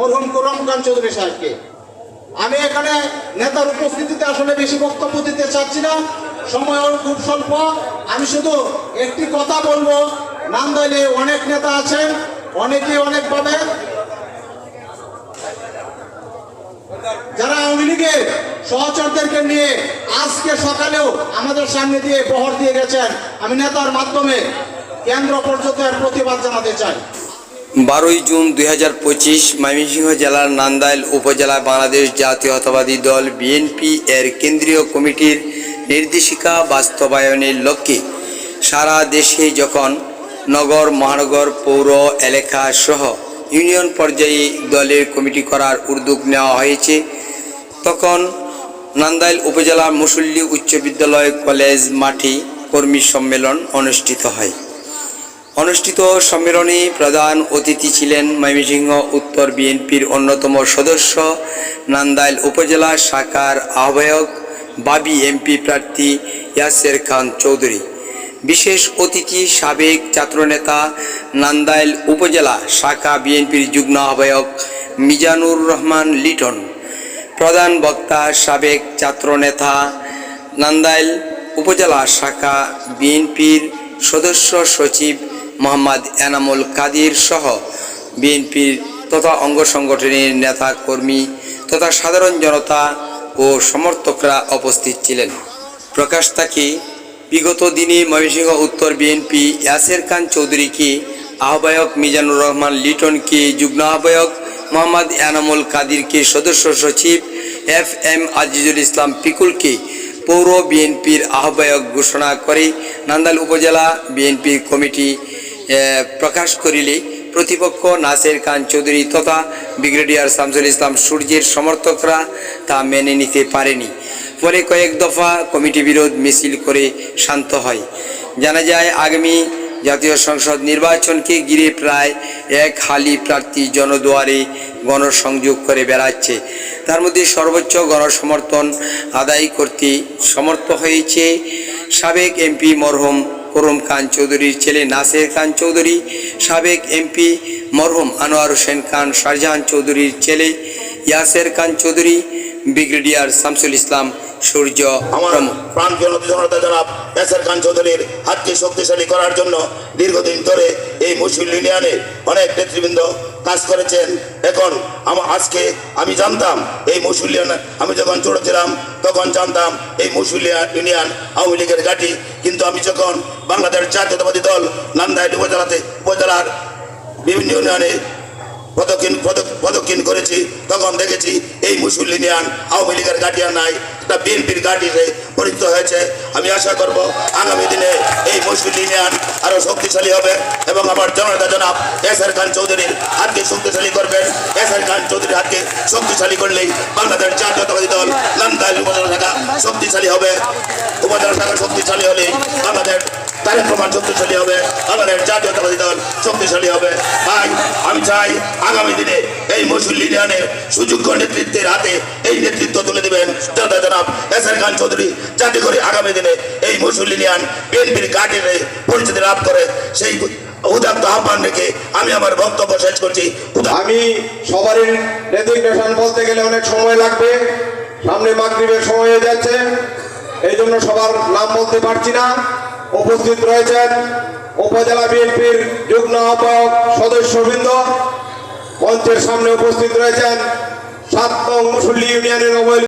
মরহুম করম খান চৌধুরী সাহেবকে। আমি এখানে নেতার উপস্থিতিতে আসলে বেশি বক্তব্য দিতে চাচ্ছি না। সময় খুব স্বল্প। আমি শুধু একটি কথা বলব। নান্দাইলে অনেক নেতা আছেন, অনেকেই অনেকভাবে যারা আওয়ামী লীগের সহচরদেরকে নিয়ে আজকে সকালেও আমাদের সামনে দিয়ে বহর দিয়ে গেছেন, আমি নেতার মাধ্যমে কেন্দ্র পর্যন্ত প্রতিবাদ জানাতে চাই। বারোই জুন দুই হাজার পঁচিশ ময়মনসিংহ জেলার নান্দাইল উপজেলায় বাংলাদেশ জাতীয়তাবাদী দল বিএনপি এর কেন্দ্রীয় কমিটির নির্দেশিকা বাস্তবায়নের লক্ষ্যে সারা দেশে যখন নগর, মহানগর, পৌর এলাকা সহ ইউনিয়ন পর্যায়ে দলের কমিটি করার উদ্যোগ নেওয়া হয়েছে, তখন নান্দাইল উপজেলা মুসল্লি উচ্চ বিদ্যালয় কলেজ মাঠে কর্মী সম্মেলন অনুষ্ঠিত হয়। অনুষ্ঠিত সম্মেলনে প্রধান অতিথি ছিলেন ময়মনসিংহ উত্তর বিএনপির অন্যতম সদস্য নান্দাইল উপজেলা শাখার আহ্বায়ক বাবি এমপি প্রার্থী ইয়াসের খান চৌধুরী। বিশেষ অতিথি সাবেক ছাত্রনেতা নান্দাইল উপজেলা শাখা বিএনপির যুগ্ম আহ্বায়ক মিজানুর রহমান লিটন। প্রধান বক্তা সাবেক ছাত্রনেতা নান্দাইল উপজেলা শাখা বিএনপির সদস্য সচিব মোহাম্মদ এনামুল কাদির সহ বিএনপির তথা অঙ্গ সংগঠনের নেতা কর্মী তথা সাধারণ জনতা ও সমর্থকরা উপস্থিত ছিলেন। প্রকাশ থাকে বিগত দিনে ময়মনসিংহ উত্তর বিএনপি ইয়াসের খান চৌধুরীকে আহ্বায়ক মিজানুর রহমান লিটনকে যুগ্ম আহ্বায়ক মোহাম্মদ এনামুল কাদিরকে সদস্য সচিব এফ এম আজিজুল ইসলাম পিকুলকে পৌর বিএনপির আহ্বায়ক ঘোষণা করে নান্দাল উপজেলা বিএনপি কমিটি প্রকাশ করিলে প্রতিপক্ষ নাসের খান চৌধুরী তথা ব্রিগেডিয়ার শামসুল ইসলাম সূর্যের সমর্থকরা তা মেনে নিতে পারেনি। ফলে কয়েক দফা কমিটি বিরোধ মিছিল করে শান্ত হয়। জানা যায়, আগামী জাতীয় সংসদ নির্বাচনকে ঘিরে প্রায় এক হালি প্রার্থী জনদুয়ারে গণসংযোগ করে বেড়াচ্ছে। তার মধ্যে সর্বোচ্চ গণসমর্থন আদায় করতে সমর্থ হয়েছে সাবেক এমপি মরহুম করম খান চৌধুরীর ছেলে নাসের খান চৌধুরী, সাবেক এমপি মরহুম আনোয়ার হোসেন খান শাহজাহান চৌধুরীর ছেলে ইয়াসের খান চৌধুরী ব্রিগেডিয়ার শামসুল ইসলাম সূর্য আমার প্রাণ জনতা জনাব এসআর খান চৌধুরীর হাতকে শক্তিশালী করার জন্য দীর্ঘদিন ধরে এই মুসলিম ইউনিয়নে অনেক নেতৃবৃন্দ কাজ করেছেন। এখন আমার আজকে আমি জানতাম এই মুসলিম আমি যখন ছোট ছিলাম তখন জানতাম এই মুসলিম ইউনিয়ন আওয়ামী লীগের ঘাঁটি। কিন্তু আমি যখন বাংলাদেশ জাতীয়তাবাদী দল নান্দাইল উপজেলাতে উপজেলার বিভিন্ন ইউনিয়নে পদক্ষিণ পদক- পদক্ষিণ করেছি, তখন দেখেছি এই মুসলিম ইউনিয়ন আওয়ামী লীগের গার্ডিয়ান নাই এটা বিএনপির গার্ডিতে পরিচিত হয়েছে। আমি আশা করব আগামী দিনে এই মুসলিম ইউনিয়ন আরও শক্তিশালী হবে এবং আমার জনতা জনাব এস আর খান চৌধুরীর হাতকে শক্তিশালী করবেন। এস আর খান চৌধুরীর হাতকে শক্তিশালী করলেই বাংলাদেশ জাতীয়তাবাদী দল নান্দাইল উপজেলা শাখা শক্তিশালী হবে। উপজেলা শাখা শক্তিশালী হলেই বাংলাদেশ তারেক প্রমাণ শক্তিশালী হবে। আমাদের জাতীয়তাবাদী দল শক্তিশালী হবে। তাই আমি চাই আগামী দিনে এই মসুল ইউনিয়নের সুযোগ্য নেতৃত্বের হাতে এই নেতৃত্ব তুলে দেবেন। জনতা জনাব এস আর খান চৌধুরী, যাতে করে আগামী দিনে এই মসুল ইউনিয়ন বিএনপির গার্ডেনে পরিচিতি লাভ করে, সেই উদাত্ত আহ্বান রেখে আমি আমার বক্তব্য শেষ করছি। আমি সবারই ডেজিগনেশন বলতে গেলে অনেক সময় লাগবে। সামনে মাগরিবের সময় হয়ে যাচ্ছে। এই জন্য সবার নাম বলতে পারছি না। উপস্থিত রয়েছেন উপজেলা বিএনপির যুগ্ম আহ্বায়ক সদস্যবৃন্দ। মঞ্চের সামনে উপস্থিত রয়েছেন সাত মুসল্লি ইউনিয়নের